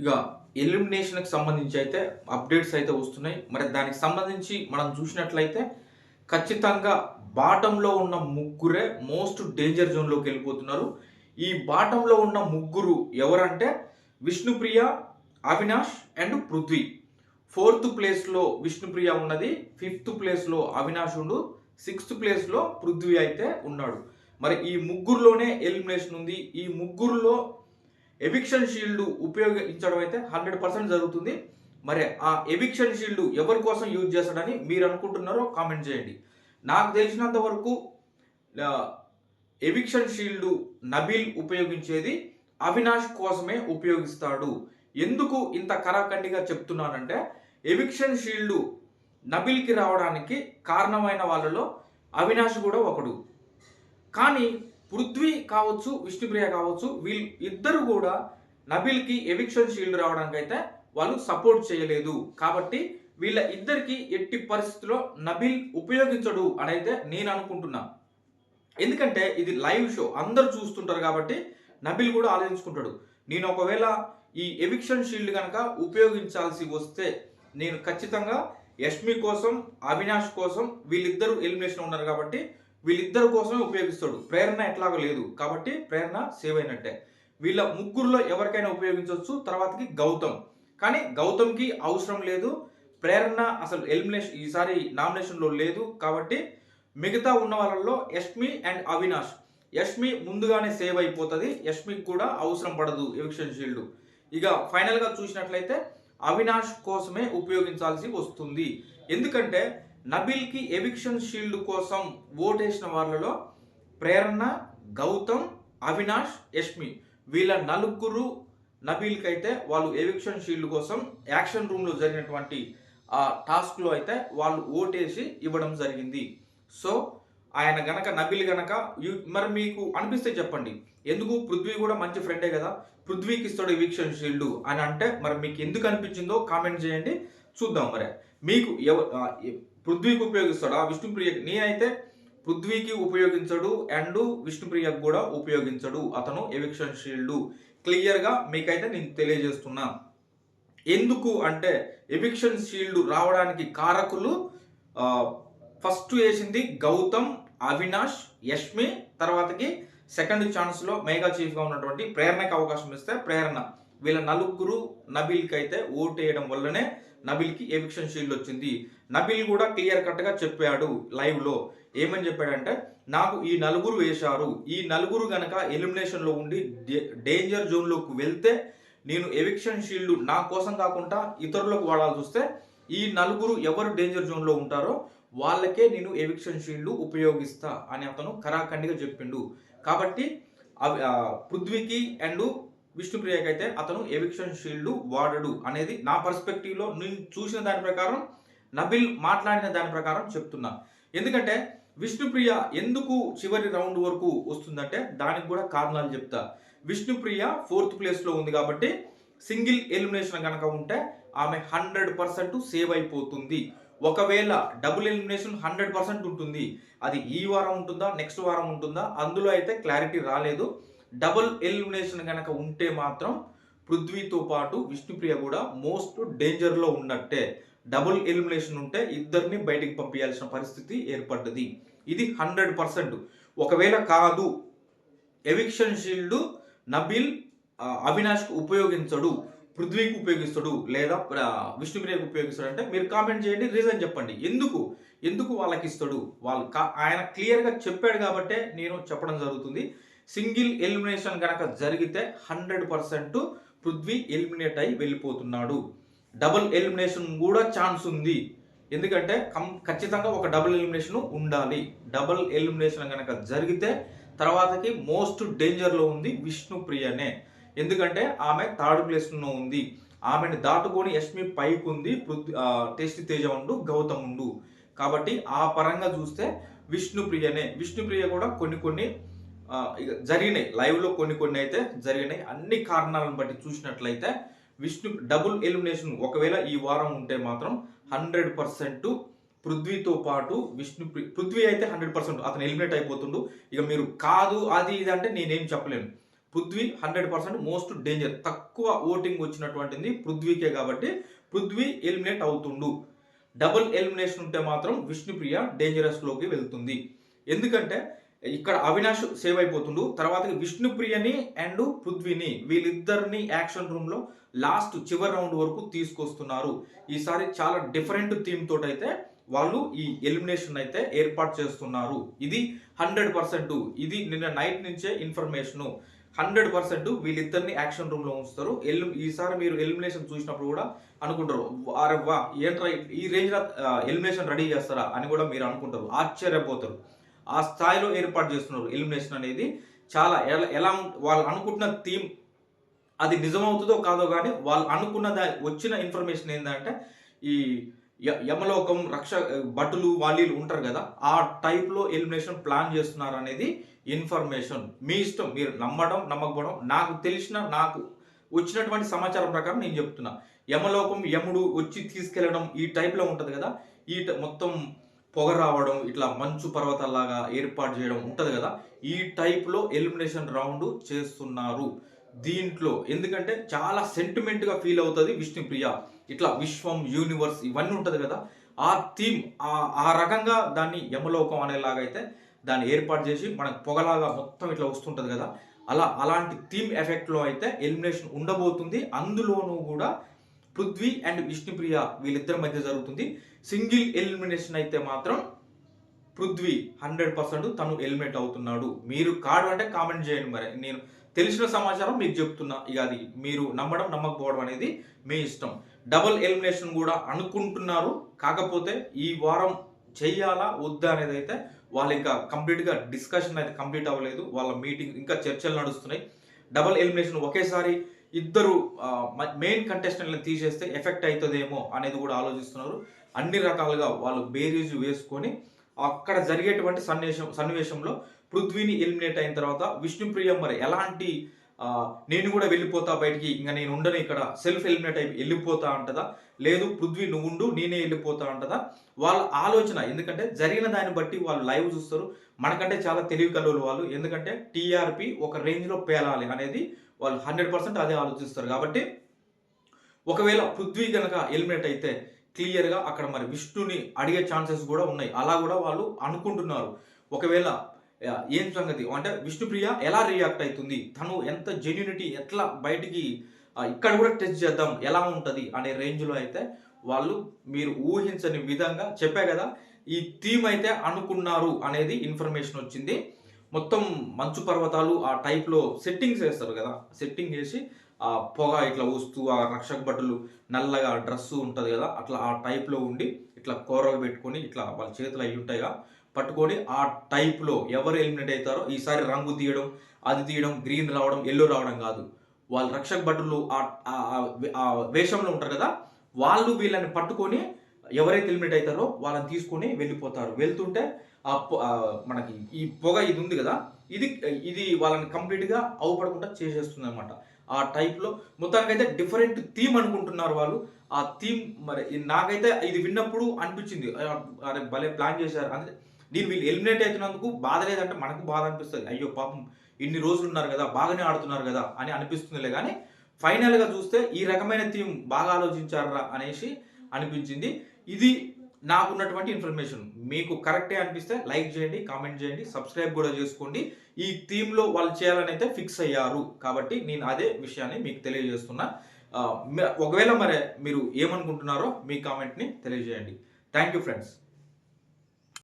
ఇక ఎలిమినేషన్కి సంబంధించి అయితే అప్డేట్స్ అయితే వస్తున్నాయి. మరి దానికి సంబంధించి మనం చూసినట్లయితే ఖచ్చితంగా బాటంలో ఉన్న ముగ్గురే మోస్ట్ డేంజర్ జోన్లోకి వెళ్ళిపోతున్నారు. ఈ బాటంలో ఉన్న ముగ్గురు ఎవరంటే విష్ణుప్రియ అవినాష్ అండ్ పృథ్వీ. ఫోర్త్ ప్లేస్లో విష్ణుప్రియ ఉన్నది ఫిఫ్త్ ప్లేస్లో అవినాష్ ఉండు సిక్స్త్ ప్లేస్లో పృథ్వీ అయితే ఉన్నాడు. మరి ఈ ముగ్గురులోనే ఎలిమినేషన్ ఉంది. ఈ ముగ్గురులో ఎవిక్షన్ షీల్డ్ ఉపయోగించడం అయితే హండ్రెడ్ పర్సెంట్ జరుగుతుంది. మరి ఆ ఎవిక్షన్ షీల్డ్ ఎవరి కోసం యూజ్ చేస్తాడని మీరు అనుకుంటున్నారో కామెంట్ చేయండి. నాకు తెలిసినంత వరకు ఎవిక్షన్ షీల్డ్ నబీల్ ఉపయోగించేది అవినాష్ కోసమే ఉపయోగిస్తాడు. ఎందుకు ఇంత కరాఖండిగా చెప్తున్నానంటే ఎవిక్షన్ షీల్డ్ నబిల్కి రావడానికి కారణమైన వాళ్ళలో అవినాష్ కూడా ఒకడు. కానీ పృథ్వీ కావచ్చు విష్ణుప్రియ కావచ్చు వీళ్ళు ఇద్దరు కూడా నబిల్కి ఎవిక్షన్ షీల్డ్ రావడానికి అయితే వాళ్ళు సపోర్ట్ చేయలేదు. కాబట్టి వీళ్ళ ఇద్దరికి ఎట్టి పరిస్థితుల్లో నబిల్ ఉపయోగించడు అని అయితే నేను అనుకుంటున్నా. ఎందుకంటే ఇది లైవ్ షో అందరు చూస్తుంటారు కాబట్టి నబిల్ కూడా ఆలోచించుకుంటాడు. నేను ఒకవేళ ఈ ఎవిక్షన్ షీల్డ్ కనుక ఉపయోగించాల్సి వస్తే నేను ఖచ్చితంగా యష్మి కోసం అవినాష్ కోసం వీళ్ళిద్దరూ ఎలిమినేషన్ ఉన్నారు కాబట్టి వీళ్ళిద్దరి కోసమే ఉపయోగిస్తాడు. ప్రేరణ ఎట్లాగో లేదు. కాబట్టి ప్రేరణ సేవ్ అయినట్టే. వీళ్ళ ముగ్గురులో ఎవరికైనా ఉపయోగించవచ్చు. తర్వాతకి గౌతమ్. కానీ గౌతమ్కి అవసరం లేదు. ప్రేరణ అసలు ఎలిమినేషన్ ఈసారి నామినేషన్లో లేదు. కాబట్టి మిగతా ఉన్న వాళ్ళల్లో యష్మి అండ్ అవినాష్. యష్మి ముందుగానే సేవ్ అయిపోతుంది. యష్మికి కూడా అవసరం పడదు ఎవిక్షన్ షీల్డ్. ఇక ఫైనల్గా చూసినట్లయితే అవినాష్ కోసమే ఉపయోగించాల్సి వస్తుంది. ఎందుకంటే నబిల్కి ఎవిక్షన్ షీల్డ్ కోసం ఓటేసిన వాళ్ళలో ప్రేరణ గౌతమ్ అవినాష్ యష్మి. వీళ్ళ నలుగురు నబీల్కి అయితే వాళ్ళు ఎవిక్షన్ షీల్డ్ కోసం యాక్షన్ రూమ్లో జరిగినటువంటి ఆ టాస్క్లో అయితే వాళ్ళు ఓటేసి ఇవ్వడం జరిగింది. సో ఆయన గనక నబిల్ గనక మరి మీకు అనిపిస్తే చెప్పండి. ఎందుకు? పృథ్వీ కూడా మంచి ఫ్రెండే కదా. పృథ్వీకి ఇస్తాడు ఎవిక్షన్ షీల్డ్ అని అంటే మరి మీకు ఎందుకు అనిపించిందో కామెంట్ చేయండి. చూద్దాం మరి. మీకు ఎవ పృథ్వీకి ఉపయోగిస్తాడు. పృథ్వీకి ఉపయోగిస్తాడా విష్ణుప్రియ నేనైతే పృథ్వీకి ఉపయోగించడు అండ్ విష్ణుప్రియకు కూడా ఉపయోగించడు. అతను ఎవిక్షన్ షీల్డ్ క్లియర్గా మీకైతే నేను తెలియజేస్తున్నా. ఎందుకు అంటే ఎవిక్షన్ షీల్డ్ రావడానికి కారకులు ఫస్ట్ వేసింది గౌతమ్ అవినాష్ యష్మి తర్వాతకి సెకండ్ ఛాన్స్లో మెగా చీఫ్గా ఉన్నటువంటి ప్రేరణకి అవకాశం ఇస్తే ప్రేరణ. వీళ్ళ నలుగురు నబీల్కి అయితే ఓటు వేయడం వల్లనే నబిల్కి ఎవిక్షన్ షీల్డ్ వచ్చింది? నబిల్ కూడా క్లియర్ కట్గా చెప్పాడు లైవ్లో ఏమని చెప్పాడంటే నాకు ఈ నలుగురు వేశారు. ఈ నలుగురు గనక ఎలిమినేషన్లో ఉండి డే- డేంజర్ జోన్లోకి వెళ్తే నేను ఎవిక్షన్ షీల్డ్ నా కోసం కాకుండా ఇతరులకు వాడాల్సి వస్తే ఈ నలుగురు ఎవరు డేంజర్ జోన్లో ఉంటారో వాళ్ళకే నేను ఎవిక్షన్ షీల్డ్ ఉపయోగిస్తా అని అతను కరాఖండిగా చెప్పిండు. కాబట్టి అవి పృథ్వీకి అండ్ విష్ణుప్రియకి అయితే అతను ఎవిక్షన్ షీల్డ్ వాడడు అనేది నా పర్స్పెక్టివ్లో నేను చూసిన దాని ప్రకారం నబిల్ మాట్లాడిన దాని ప్రకారం చెప్తున్నా. ఎందుకంటే విష్ణుప్రియ ఎందుకు చివరి రౌండ్ వరకు వస్తుందంటే దానికి కూడా కారణాలు చెప్తా. విష్ణుప్రియ ఫోర్త్ ప్లేస్లో ఉంది కాబట్టి సింగిల్ ఎలిమినేషన్ కనుక ఉంటే ఆమె హండ్రెడ్ పర్సెంట్ సేవ్ అయిపోతుంది. ఒకవేళ డబుల్ ఎలిమినేషన్ హండ్రెడ్ పర్సెంట్ ఉంటుంది. అది ఈ వారం ఉంటుందా నెక్స్ట్ వారం ఉంటుందా అందులో అయితే క్లారిటీ రాలేదు. డబుల్ ఎలిమినేషన్ కనుక ఉంటే మాత్రం పృథ్వీతో పాటు విష్ణుప్రియ కూడా మోస్ట్ డేంజర్లో ఉన్నట్టే. డబుల్ ఎలిమినేషన్ ఉంటే ఇద్దరిని బయటికి పంపించాల్సిన పరిస్థితి ఏర్పడ్డది. ఇది హండ్రెడ్ పర్సెంట్. ఒకవేళ కాదు ఎవిక్షన్ షీల్డ్ నబిల్ అవినాష్కు ఉపయోగించడు పృథ్వీకి ఉపయోగిస్తాడు లేదా విష్ణుప్రియకు ఉపయోగిస్తాడు అంటే మీరు కామెంట్ చేయండి రీజన్ చెప్పండి. ఎందుకు? ఎందుకు వాళ్ళకి ఇస్తాడు? వాళ్ళు ఆయన క్లియర్గా చెప్పాడు కాబట్టే నేను చెప్పడం జరుగుతుంది. సింగిల్ ఎలిమినేషన్ కనుక జరిగితే హండ్రెడ్ పర్సెంట్ పృథ్వీ ఎలిమినేట్ అయి వెళ్ళిపోతున్నాడు. డబుల్ ఎలిమినేషన్ కూడా ఛాన్స్ ఉంది. ఎందుకంటే కం ఖచ్చితంగా ఒక డబుల్ ఎలిమినేషన్ ఉండాలి. డబుల్ ఎలిమినేషన్ కనుక జరిగితే తర్వాతకి మోస్ట్ డేంజర్లో ఉంది విష్ణుప్రియనే. ఎందుకంటే ఆమె థర్డ్ ప్లేస్లో ఉంది. ఆమెను దాటుకొని యష్మి పైకి ఉంది పృథ్వీ ఆ, తేజ ఉండు గౌతమ్ ఉండు కాబట్టి ఆ పరంగా చూస్తే విష్ణుప్రియనే. విష్ణుప్రియ కూడా కొన్ని కొన్ని ఇక జరిగినాయి. లైవ్లో కొన్ని కొన్ని అయితే జరిగినాయి. అన్ని కారణాలను బట్టి చూసినట్లయితే విష్ణు డబుల్ ఎలిమినేషన్ ఒకవేళ ఈ వారం ఉంటే మాత్రం హండ్రెడ్ పర్సెంట్ పృథ్వీతో పాటు విష్ణు పృథ్వీ అయితే హండ్రెడ్ పర్సెంట్ అతను ఎలిమినేట్ అయిపోతుండు. ఇక మీరు కాదు అది ఇది అంటే నేనేం చెప్పలేను. Prithvi hundred percent most danger తక్కువ ఓటింగ్ వచ్చినటువంటిది పృథ్వీకే కాబట్టి పృథ్వీ ఎలిమినేట్ అవుతుండు. డబుల్ ఎలిమినేషన్ ఉంటే మాత్రం విష్ణుప్రియ డేంజరస్లోకి వెళ్తుంది. ఎందుకంటే ఇక్కడ అవినాష్ సేవ్ అయిపోతుండు. తర్వాత విష్ణుప్రియని అండ్ పృథ్వీని వీళ్ళిద్దరిని యాక్షన్ రూమ్లో లాస్ట్ చివరి రౌండ్ వరకు తీసుకొస్తున్నారు. ఈసారి చాలా డిఫరెంట్ థీమ్ తోటైతే అయితే వాళ్ళు ఈ ఎలిమినేషన్ అయితే ఏర్పాటు చేస్తున్నారు. ఇది హండ్రెడ్ పర్సెంట్. ఇది నిన్న నైట్ నుంచే ఇన్ఫర్మేషను. హండ్రెడ్ పర్సెంట్ వీళ్ళిద్దరిని యాక్షన్ రూమ్లో ఉంచుతారు. ఎల్ ఈసారి మీరు ఎలిమినేషన్ చూసినప్పుడు కూడా అనుకుంటారు. అరే వా ఏంట్రా ఈ రేంజ్ ఎలిమినేషన్ రెడీ చేస్తారా అని కూడా మీరు అనుకుంటారు. ఆశ్చర్యపోతారు. ఆ స్థాయిలో ఏర్పాటు చేస్తున్నారు. ఎలిమినేషన్ అనేది చాలా ఎలా ఎలా వాళ్ళు అనుకుంటున్న థీమ్ అది నిజమవుతుందో కాదో కానీ వాళ్ళు అనుకున్న దా వచ్చిన ఇన్ఫర్మేషన్ ఏంటంటే ఈ యమలోకం రక్ష భటులు వాళ్ళు ఉంటారు కదా ఆ టైప్లో ఎలిమినేషన్ ప్లాన్ చేస్తున్నారు అనేది ఇన్ఫర్మేషన్. మీ ఇష్టం మీరు నమ్మడం నమ్మకపోవడం నాకు తెలిసిన నాకు వచ్చినటువంటి సమాచారం ప్రకారం నేను చెప్తున్నా. యమలోకం యముడు వచ్చి తీసుకెళ్ళడం ఈ టైప్లో ఉంటుంది కదా ఈ మొత్తం పొగ రావడం ఇట్లా మంచు పర్వతాల్లాగా ఏర్పాటు చేయడం ఉంటుంది కదా ఈ టైప్లో ఎలిమినేషన్ రౌండ్ చేస్తున్నారు. దీంట్లో ఎందుకంటే చాలా సెంటిమెంట్గా ఫీల్ అవుతుంది విష్ణుప్రియ. ఇట్లా విశ్వం యూనివర్స్ ఇవన్నీ ఉంటుంది కదా ఆ థీమ్ ఆ ఆ రకంగా దాన్ని యమలోకం అనేలాగా అయితే దాన్ని ఏర్పాటు చేసి మనకు పొగలాగా మొత్తం ఇట్లా వస్తుంటుంది కదా అలా అలాంటి థీమ్ ఎఫెక్ట్లో అయితే ఎలిమినేషన్ ఉండబోతుంది. అందులోనూ కూడా పృథ్వీ అండ్ విష్ణుప్రియ వీళ్ళిద్దరి మధ్య జరుగుతుంది. సింగిల్ ఎలిమినేషన్ అయితే మాత్రం పృథ్వీ హండ్రెడ్ పర్సెంట్ తను ఎలిమినేట్ అవుతున్నాడు. మీరు కాడు అంటే కామెంట్ చేయండి మరి. నేను తెలిసిన సమాచారం మీకు చెప్తున్నా. ఇక అది మీరు నమ్మడం నమ్మకపోవడం అనేది మీ ఇష్టం. డబుల్ ఎలిమినేషన్ కూడా అనుకుంటున్నారు. కాకపోతే ఈ వారం చెయ్యాలా వద్దా అనేది అయితే వాళ్ళు ఇంకా కంప్లీట్గా డిస్కషన్ అయితే కంప్లీట్ అవ్వలేదు. వాళ్ళ మీటింగ్ ఇంకా చర్చలు నడుస్తున్నాయి. డబల్ ఎలిమినేషన్ ఒకేసారి ఇద్దరు మెయిన్ కంటెస్టెంట్లను తీసేస్తే ఎఫెక్ట్ అవుతుందేమో అనేది కూడా ఆలోచిస్తున్నారు. అన్ని రకాలుగా వాళ్ళు బేరీజు వేసుకొని అక్కడ జరిగేటువంటి సన్నివేశం సన్నివేశంలో పృథ్వీని ఎలిమినేట్ అయిన తర్వాత విష్ణుప్రియ మరి ఎలాంటి నేను కూడా వెళ్ళిపోతా బయటికి. ఇంకా నేను ఉండను ఇక్కడ. సెల్ఫ్ ఎలిమినేట్ అయి వెళ్ళిపోతా అంటదా? లేదు పృథ్వీ నువ్వు ఉండు నేనే వెళ్ళిపోతా అంటదా? వాళ్ళ ఆలోచన. ఎందుకంటే జరిగిన దాన్ని బట్టి వాళ్ళు లైవ్ చూస్తారు. మనకంటే చాలా తెలివి కలవులు వాళ్ళు. ఎందుకంటే టీఆర్పి ఒక రేంజ్లో పేలాలి అనేది వాళ్ళు హండ్రెడ్ పర్సెంట్ అదే ఆలోచిస్తారు. కాబట్టి ఒకవేళ పృథ్వీ కనుక ఎలిమినేట్ అయితే క్లియర్గా అక్కడ మరి విష్ణుని అడిగే ఛాన్సెస్ కూడా ఉన్నాయి. అలా కూడా వాళ్ళు అనుకుంటున్నారు. ఒకవేళ ఏం సంగతి? అంటే విష్ణుప్రియ ఎలా రియాక్ట్ అవుతుంది? తను ఎంత జెన్యునిటీ ఎట్లా బయటికి ఇక్కడ కూడా టెస్ట్ చేద్దాం ఎలా ఉంటుంది అనే రేంజ్లో అయితే వాళ్ళు మీరు ఊహించని విధంగా చెప్పా కదా ఈ థీమ్ అయితే అనుకున్నారు అనేది ఇన్ఫర్మేషన్ వచ్చింది. మొత్తం మంచు పర్వతాలు ఆ టైప్లో సెట్టింగ్స్ వేస్తారు కదా సెట్టింగ్ చేసి ఆ పొగ ఇట్లా వస్తూ ఆ రక్షక బట్టలు నల్లగా డ్రెస్ ఉంటుంది కదా అట్లా ఆ టైప్లో ఉండి ఇట్లా కూరలు పెట్టుకొని ఇట్లా వాళ్ళ చేతులు అయి ఉంటాయిగా. పట్టుకొని ఆ టైప్లో ఎవరు ఎలిమినేట్ అవుతారో ఈసారి రంగు తీయడం అది తీయడం గ్రీన్ రావడం ఎల్లో రావడం కాదు. వాళ్ళ రక్షక్ భటులు ఆ- వేషంలో ఉంటారు కదా వాళ్ళు వీళ్ళని పట్టుకొని ఎవరైతే ఎలిమినేట్ అవుతారో వాళ్ళని తీసుకొని వెళ్ళిపోతారు. వెళ్తుంటే ఆ పొ- మనకి ఈ పొగ ఇది ఉంది కదా ఇది ఇది వాళ్ళని కంప్లీట్గా అవుపడకుండా చేసేస్తుంది అనమాట ఆ టైప్లో మొత్తానికైతే డిఫరెంట్ థీమ్ అనుకుంటున్నారు వాళ్ళు. ఆ థీమ్ మరి నాకైతే ఇది విన్నప్పుడు అనిపించింది. అరే భలే ప్లాన్ చేశారు. అంటే నేను వీళ్ళు ఎలిమినేట్ అవుతున్నందుకు బాధ లేదంటే మనకు బాధ అనిపిస్తుంది. అయ్యో పాపం ఇన్ని రోజులు ఉన్నారు కదా బాగానే ఆడుతున్నారు కదా అని అనిపిస్తుందిలే కానీ ఫైనల్గా చూస్తే ఈ రకమైన థీమ్ బాగా ఆలోచించారా అనేసి అనిపించింది. ఇది నాకున్నటువంటి ఇన్ఫర్మేషన్ మీకు కరెక్టే అనిపిస్తే లైక్ చేయండి కామెంట్ చేయండి సబ్స్క్రైబ్ కూడా చేసుకోండి. ఈ థీమ్లో వాళ్ళు చేయాలని అయితే ఫిక్స్ అయ్యారు. కాబట్టి నేను అదే విషయాన్ని మీకు తెలియజేస్తున్నా. ఒకవేళ మరి మీరు ఏమనుకుంటున్నారో మీ కామెంట్ని తెలియజేయండి. Thank you friends